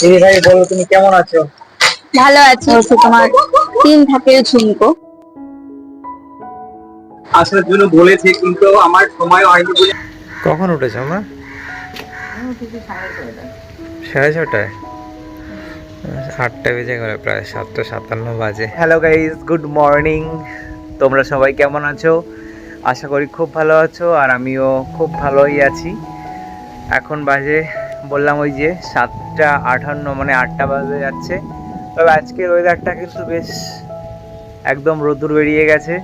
দিদি ভাই বলো তুমি কেমন আছো? ভালো আছি। তোমার তিন থাকের ঝুমকো। আসার জন্য বলেছে কিন্তু আমার সময় হয়নি বলে কখন উঠেছো আমরা সাড়ে ছটায়। আটটা বেজে গেল প্রায় সাতটা সাতান্ন বাজে। হ্যালো গাইজ গুড মর্নিং তোমরা সবাই কেমন আছো? আশা করি খুব ভালো আছো আর আমিও খুব ভালোই আছি। এখন বাজে বললাম ওই যে সাতটা আটান্ন মানে আটটা বাজে যাচ্ছে। তবে আজকের ওয়েদারটা কিন্তু বেশ একদম রোদ্দুর বেরিয়ে গেছে।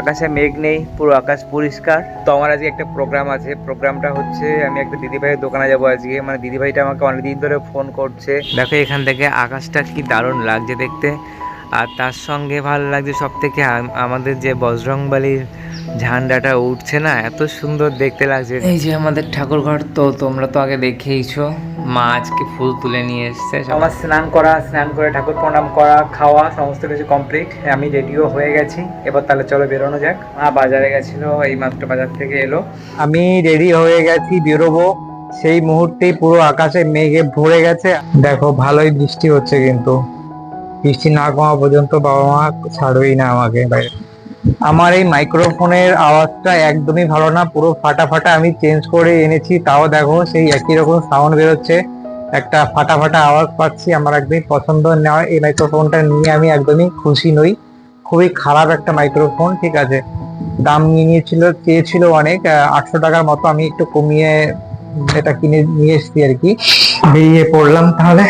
আকাশে মেঘ নেই, পুরো আকাশ পরিষ্কার। তো আমার আজকে একটা প্রোগ্রাম আছে প্রোগ্রামটা হচ্ছে আমি একটা দিদিভাইয়ের দোকানে যাব আজকে। মানে দিদিভাইটা আমাকে অনেকদিন ধরে ফোন করছে। দেখো এখান থেকে আকাশটা কি দারুণ লাগছে দেখতে। আর তার সঙ্গে ভালো লাগছে সব থেকে আমাদের যে বজরংবালির ঝান্ডাটা উঠছে না এত সুন্দর দেখতে লাগছে। এই যে আমাদের ঠাকুরঘর তো তোমরা তো আগে দেখেইছো। মা আজকে ফুল তুলে নিয়ে এসছে আমার স্নান করা স্নান করে ঠাকুর প্রণাম করা খাওয়া সমস্ত কিছু কমপ্লিট আমি রেডিও হয়ে গেছি। এবার তাহলে চলো বেরোনো যাক। মা বাজারে গেছিল এই মাত্র বাজার থেকে এলো। আমি রেডি হয়ে গেছি বেরোবো। সেই মুহূর্তেই পুরো আকাশে মেঘে ভরে গেছে। দেখো ভালোই বৃষ্টি হচ্ছে কিন্তু। বৃষ্টি না কমা পর্যন্ত বাবা মা ছাড়বেই না আমাকে। বাইরে আমার এই মাইক্রোফোনের আওয়াজটা একদমই ভালো না, পুরো ফাটা ফাটা আমি চেঞ্জ করে এনেছি, তাও দেখো সেই একই রকম সাউন্ড বেরোচ্ছে। একটা ফাটা ফাটা আওয়াজ পাচ্ছি, আমার একদমই পছন্দ নেওয়া এই মাইক্রোফোনটা নিয়ে আমি একদমই খুশি নই। খুবই খারাপ একটা মাইক্রোফোন ঠিক আছে? দাম নিয়ে নিয়েছিল, চেয়েছিল অনেক আটশো টাকার মতো আমি একটু কমিয়ে এটা কিনে নিয়ে এসেছি আর কি। বেরিয়ে পড়লাম তাহলে।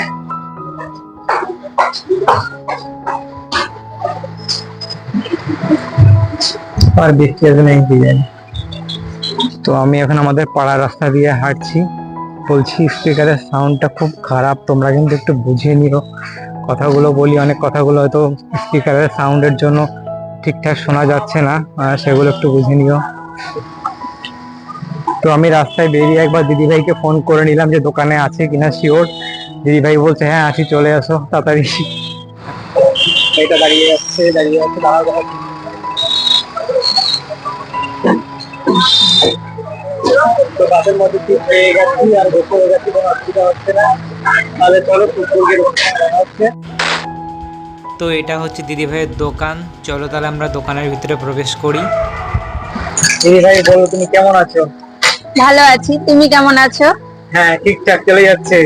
আর বৃষ্টি আসবে নাকি কি জানি তো আমি এখন আমাদের পাড়া রাস্তা দিয়ে হাঁটছি। বলছি স্পিকারের সাউন্ডটা খুব খারাপ তোমরা কিন্তু একটু বুঝিয়ে নিও কথাগুলো বলি অনেক কথাগুলো হয়তো স্পিকারের সাউন্ডের জন্য ঠিকঠাক শোনা যাচ্ছে না সেগুলো একটু বুঝে নিও। তো আমি রাস্তায় বেরিয়ে একবার দিদিভাইকে ফোন করে নিলাম যে দোকানে আছে কিনা? শিওর দিদিভাই বলছে হ্যাঁ আছি চলে আসো তাড়াতাড়ি। এটা দাঁড়িয়ে যাচ্ছে দাঁড়িয়ে যাচ্ছে তো বাসের মধ্যে ঠিক হয়ে গেছি আর হয়ে গেছি কোনো অসুবিধা হচ্ছে না? তাহলে চলো কুকুরকে হচ্ছে। তো এটা হচ্ছে দিদিভাইয়ের দোকান। চলো তাহলে আমরা দোকানের ভিতরে প্রবেশ করি। দিদি ভাই বলো তুমি কেমন আছো? ভালো আছি। তুমি কেমন আছো? হ্যাঁ ঠিকঠাক চলে যাচ্ছে।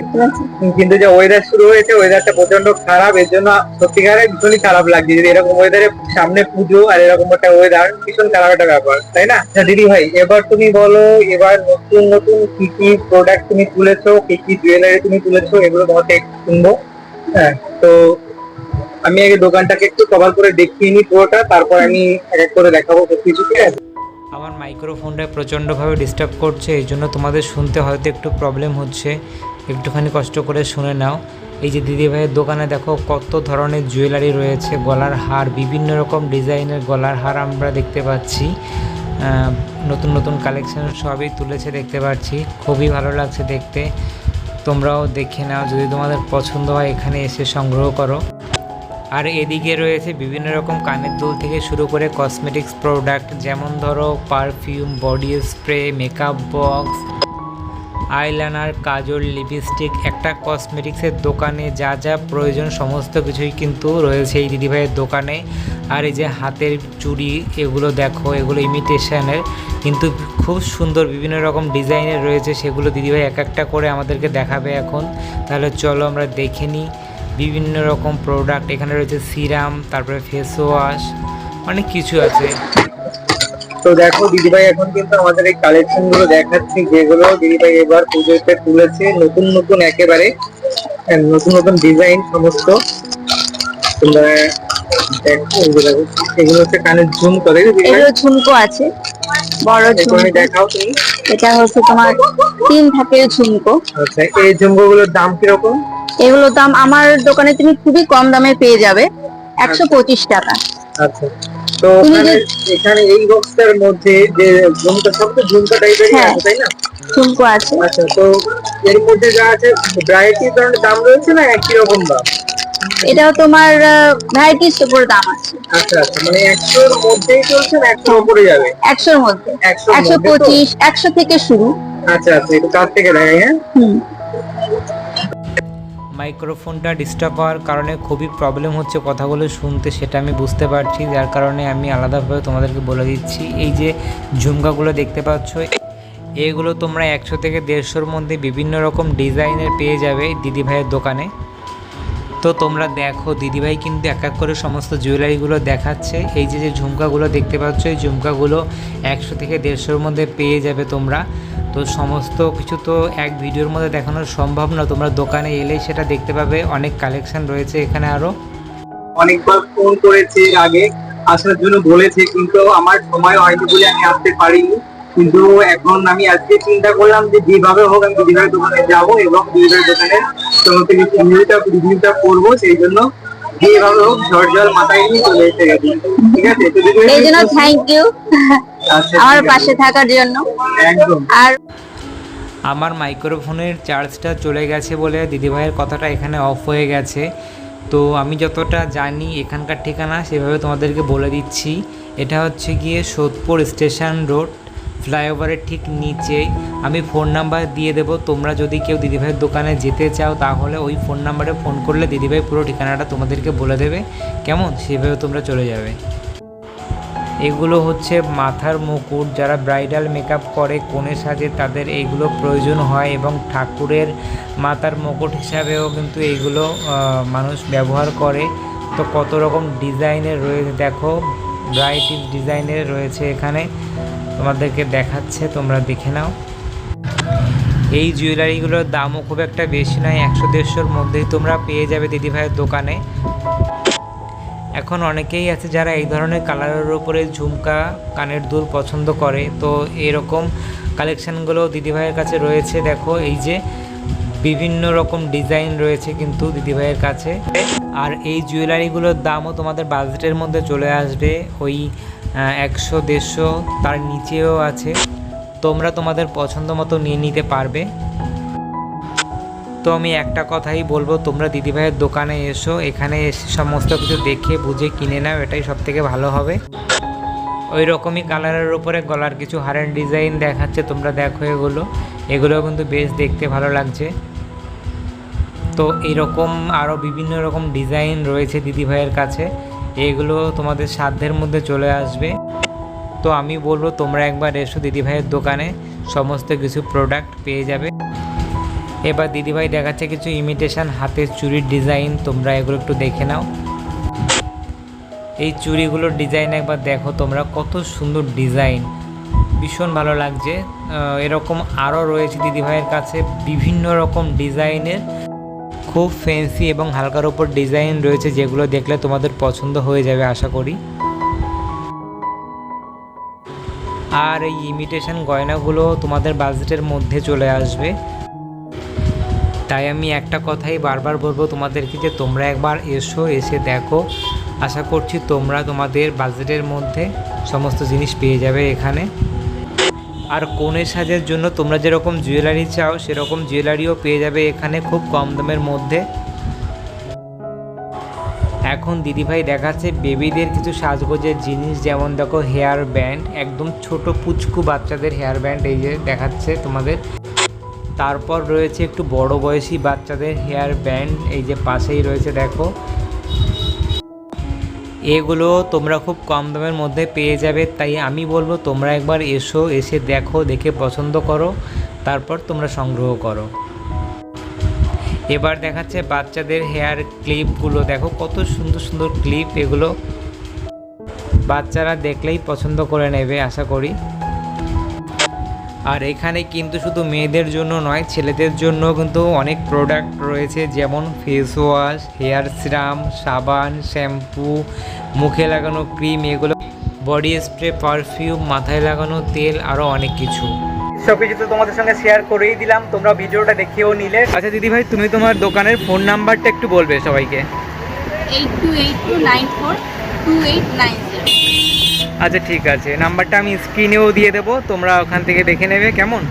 কিন্তু যে ওয়েদার শুরু হয়েছে ওয়েদারটা প্রচণ্ড খারাপ, এর জন্য সত্যিকারে ভীষণই খারাপ লাগছে। যদি এরকম ওয়েদারে সামনে পুজো আর এরকম একটা ওয়েদার ভীষণ খারাপ একটা ব্যাপার, তাই না? আচ্ছা দিদি ভাই, এবার তুমি বলো, এবার নতুন নতুন কি কি প্রোডাক্ট তুমি তুলেছো, কি কি জুয়েলারি তুমি তুলেছো, এগুলো তোমাকে শুনব। হ্যাঁ তো আমি আগে দোকানটাকে একটু কভার করে দেখিয়ে নিই পুরোটা, তারপর আমি এক এক করে দেখাবো সবকিছু, ঠিক আছে? আমার মাইক্রোফোনটা প্রচণ্ডভাবে ডিস্টার্ব করছে, এই জন্য তোমাদের শুনতে হয়তো একটু প্রবলেম হচ্ছে। একটুখানি কষ্ট করে শুনে নাও। এই যে দিদিভাইয়ের দোকানে দেখো কত ধরনের জুয়েলারি রয়েছে, গলার হার, বিভিন্ন রকম ডিজাইনের গলার হার আমরা দেখতে পাচ্ছি। নতুন নতুন কালেকশন সবই তুলেছে দেখতে পাচ্ছি। খুবই ভালো লাগছে দেখতে। তোমরাও দেখে নাও, যদি তোমাদের পছন্দ হয় এখানে এসে সংগ্রহ করো। আর এদিকে রয়েছে বিভিন্ন রকম কানের দুল থেকে শুরু করে কসমেটিক্স প্রোডাক্ট যেমন ধরো perfume body spray makeup box eyeliner কাজল লিপস্টিক একটা কসমেটিক্সের দোকানে যা যা প্রয়োজন সমস্ত কিছুই কিন্তু রয়েছে এই দিদিভাইয়ের দোকানে। আর এই যে হাতের চুড়ি এগুলো দেখো, এগুলো ইমিটেশনের কিন্তু খুব সুন্দর বিভিন্ন রকম ডিজাইনের রয়েছে, সেগুলো দিদিভাই এক একটা করে আমাদেরকে দেখাবে এখন। তাহলে চলো আমরা দেখে নিই। বিভিন্ন রকম প্রোডাক্ট এখানে রয়েছে সিরাম তারপরে ফেস ওয়াশ অনেক কিছু আছে। তো দেখো, দিদিভাই এখন কিন্তু আমাদের এই কালেকশনগুলো দেখাচ্ছি, যেগুলো দিদিভাই এবার পুজোতে তুলেছে, নতুন নতুন একেবারে, নতুন নতুন ডিজাইন সমস্ত। এগুলো দেখো। হচ্ছে কানের ঝুম এগুলো ঝুমকো আছে বড় ঝুমকো। দেখাও তুমি। এটা হচ্ছে তোমার তিন ঝুমকো। আচ্ছা এই ঝুমকোগুলোর দাম কীরকম? এগুলোর দাম আমার দোকানে তুমি খুবই কম দামে পেয়ে যাবে একশো পঁচিশ টাকা। আচ্ছা তো এখানে এই বক্সটার মধ্যে যে ঝুমকা সব তো ঝুমকা হ্যাঁ। আছে তাই না? ঝুমকো আছে। আচ্ছা তো এর মধ্যে যা আছে ভ্যারাইটি ধরনের দাম রয়েছে না একই রকম দাম? এটাও তোমার ভ্যারাইটিস উপর দাম আছে। আচ্ছা আচ্ছা মানে মধ্যেই চলছে উপরে যাবে? মধ্যে। থেকে শুরু। আচ্ছা আচ্ছা একটু কাছ থেকে দেখাই হ্যাঁ? হুম। মাইক্রোফোনটা ডিস্টার্ব হওয়ার কারণে খুবই প্রবলেম হচ্ছে কথাগুলো শুনতে সেটা আমি বুঝতে পারছি। যার কারণে আমি আলাদাভাবে তোমাদেরকে বলে দিচ্ছি। এই যে ঝুমকাগুলো দেখতে পাচ্ছ এগুলো তোমরা একশো থেকে দেড়শোর মধ্যে বিভিন্ন রকম ডিজাইনের পেয়ে যাবে দিদিভাইয়ের দোকানে। তো তোমরা দেখো, দিদিভাই কিন্তু এক এক করে সমস্ত জুয়েলারিগুলো দেখাচ্ছে। এই যে যে ঝুমকাগুলো দেখতে পাচ্ছ, এই ঝুমকাগুলো একশো থেকে দেড়শোর মধ্যে পেয়ে যাবে তোমরা। তো সমস্ত কিছু তো এক ভিডিওর মধ্যে দেখানো সম্ভব না। তোমরা দোকানে এলেই সেটা দেখতে পাবে। অনেক কালেকশন রয়েছে এখানে আরও অনেকবার ফোন করেছে আগে, আসার জন্য বলেছে, কিন্তু আমার সময় হয়নি বলে আমি আসতে পারিনি। কিন্তু এখন আমি আজকে চিন্তা করলাম যে যেভাবে হোক আমি দিদিভাইয়ের দোকানে যাব এবং দিদিভাইয়ের দোকানে সমস্ত কিছু রিভিউটা রিভিউটা করব সেই জন্য যেভাবে হোক ঝড় জল মাথায় নিয়ে চলে এসে গেছি। ঠিক আছে? এই জন্য থ্যাংক ইউ আচ্ছা, আমার পাশে থাকার জন্য। একদম। আর আমার মাইক্রোফোনের চার্জটা চলে গেছে বলে দিদিভাইয়ের কথাটা এখানে অফ হয়ে গেছে। তো আমি যতটা জানি এখানকার ঠিকানা সেভাবে তোমাদেরকে বলে দিচ্ছি। এটা হচ্ছে গিয়ে সোদপুর স্টেশন রোড। ফ্লাইওভারের ঠিক নিচেই। আমি ফোন নাম্বার দিয়ে দেবো। তোমরা যদি কেউ দিদিভাইয়ের দোকানে যেতে চাও, তাহলে ওই ফোন নাম্বারে ফোন করলে দিদিভাই পুরো ঠিকানাটা তোমাদেরকে বলে দেবে। কেমন? সেভাবে তোমরা চলে যাবে। এগুলো হচ্ছে মাথার মুকুট। যারা ব্রাইডাল মেকআপ করে, কোণে সাজে, তাদের এইগুলো প্রয়োজন হয় এবং ঠাকুরের মাথার মুকুট হিসাবেও কিন্তু এইগুলো মানুষ ব্যবহার করে। তো কত রকম ডিজাইনের রয়েছে দেখো ব্রাইটিস ডিজাইনের রয়েছে এখানে। তোমাদেরকে দেখাচ্ছে, তোমরা দেখে নাও। এই জুয়েলারিগুলোর দামও খুব একটা বেশি নয়, একশো দেড়শোর মধ্যেই তোমরা পেয়ে যাবে দিদিভাইয়ের দোকানে। এখন অনেকেই আছে যারা এই ধরনের কালারের উপরে ঝুমকা, কানের দুল পছন্দ করে। তো এরকম কালেকশানগুলো দিদিভাইয়ের কাছে রয়েছে। দেখো, এই যে বিভিন্ন রকম ডিজাইন রয়েছে কিন্তু দিদিভাইয়ের কাছে। আর এই জুয়েলারিগুলোর দামও তোমাদের বাজেটের মধ্যে চলে আসবে। ওই একশো, দেড়শো, তার নিচেও আছে। তোমরা তোমাদের পছন্দ মতো নিয়ে নিতে পারবে। তো আমি একটা কথাই বলব, তোমরা দিদিভাইয়ের দোকানে এসো, এখানে এসে সমস্ত কিছু দেখে, বুঝে, কিনে নাও, এটাই সব থেকে ভালো হবে। ওই রকমই কালারের উপরে গলার কিছু হারের ডিজাইন দেখাচ্ছে, তোমরা দেখো এগুলো। এগুলো কিন্তু বেশ দেখতে ভালো লাগছে। তো এইরকম আরও বিভিন্ন রকম ডিজাইন রয়েছে দিদিভাইয়ের কাছে। এগুলো তোমাদের সাধ্যের মধ্যে চলে আসবে। তো আমি বলব, তোমরা একবার এসো দিদিভাইয়ের দোকানে, সমস্ত কিছু প্রোডাক্ট পেয়ে যাবে। এবার দিদিভাই দেখাচ্ছে কিছু ইমিটেশন হাতের চুরির ডিজাইন তোমরা এগুলো একটু দেখে নাও। এই চুড়িগুলোর ডিজাইন একবার দেখো তোমরা, কত সুন্দর ডিজাইন ভীষণ ভালো লাগছে। এরকম আরও রয়েছে দিদিভাইয়ের কাছে বিভিন্ন রকম ডিজাইনের। খুব ফ্যান্সি এবং হালকার ওপর ডিজাইন রয়েছে যেগুলো দেখলে তোমাদের পছন্দ হয়ে যাবে, আশা করি। আর এই ইমিটেশন গয়নাগুলো তোমাদের বাজেটের মধ্যে চলে আসবে। তাই আমি একটা কথাই বারবার বলব তোমাদেরকে যে তোমরা একবার এসো, এসে দেখো। আশা করছি তোমরা তোমাদের বাজেটের মধ্যে সমস্ত জিনিস পেয়ে যাবে এখানে। আর কনের সাজের জন্য তোমরা যেরকম জুয়েলারি চাও, সেরকম জুয়েলারিও পেয়ে যাবে এখানে খুব কম দামের মধ্যে। এখন দিদিভাই দেখাচ্ছে বেবিদের কিছু সাজগোজের জিনিস, যেমন দেখো হেয়ার ব্যান্ড একদম ছোট পুচকু বাচ্চাদের হেয়ার ব্যান্ড এই যে দেখাচ্ছে তোমাদের। তারপর রয়েছে একটু বড় বয়সী বাচ্চাদের হেয়ার ব্যান্ড এই যে পাশেই রয়েছে দেখো। এগুলো তোমরা খুব কম দামের মধ্যে পেয়ে যাবে, তাই আমি বলব তোমরা একবার এসো, এসে দেখো, দেখে পছন্দ করো, তারপর তোমরা সংগ্রহ করো। এবার দেখাচ্ছে বাচ্চাদের হেয়ার ক্লিপগুলো দেখো কত সুন্দর সুন্দর ক্লিপ এগুলো। বাচ্চারা দেখলেই পছন্দ করে নেবে, আশা করি। আর এখানে কিন্তু শুধু মেয়েদের জন্য নয় ছেলেদের জন্য কিন্তু অনেক প্রোডাক্ট রয়েছে যেমন ফেস ওয়াশ হেয়ার সিরাম সাবান শ্যাম্পু মুখে লাগানো ক্রিম এগুলো বডি স্প্রে পারফিউম মাথায় লাগানো তেল আরও অনেক কিছু। সব কিছু তো তোমাদের সঙ্গে শেয়ার করেই দিলাম তোমরা ভিডিওটা দেখেও নিলে। আচ্ছা দিদি ভাই তুমি তোমার দোকানের ফোন নাম্বারটা একটু বলবে সবাইকে। Eight two eight two nine four two eight nine zero. আচ্ছা ঠিক আছে। নাম্বারটা আমি স্ক্রিনেও দিয়ে দেবো। তোমরা ওখান থেকে দেখে নেবে, কেমন?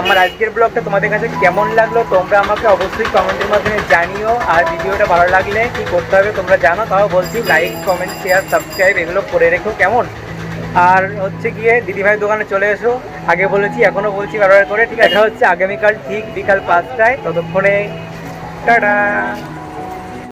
আমার আজকের ব্লগটা তোমাদের কাছে কেমন লাগল, তোমরা আমাকে অবশ্যই কমেন্টের মাধ্যমে জানিও। আর ভিডিওটা ভালো লাগলে কি করতে হবে তোমরা জানো, তাও বলছি লাইক কমেন্ট শেয়ার সাবস্ক্রাইব এগুলো করে রেখো, কেমন? আর হচ্ছে গিয়ে দিদিভাই দোকানে চলে এসো। আগে বলেছি এখনও বলছি বারবার করে, ঠিক আছে? হচ্ছে আগামীকাল ঠিক বিকাল পাঁচটায়। ততক্ষণে, টাটা!